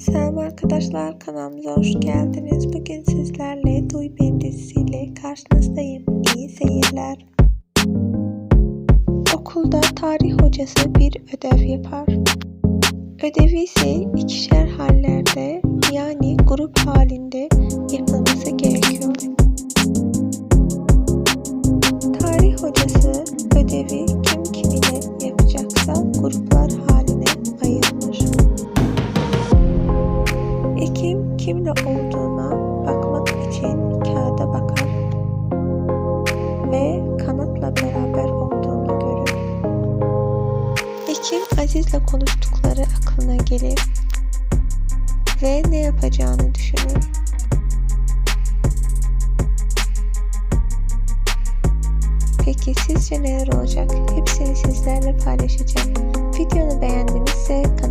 Selam arkadaşlar kanalımıza hoş geldiniz. Bugün sizlerle Duy Ben dizisiyle karşınızdayım. İyi seyirler. Okulda tarih hocası bir ödev yapar. Ödevi ise ikişer hallerde yani grup halinde yapılması gerekiyor. Tarih hocası ödevi kim kimine Ekim kimle olduğuna bakmak için kağıda bakar ve kanatla beraber olduğunu görür. Ekim Aziz'le konuştukları aklına gelir ve ne yapacağını düşünür. Peki sizce neler olacak? Hepsini sizlerle paylaşacağım. Videonu beğendinizse kanalımıza.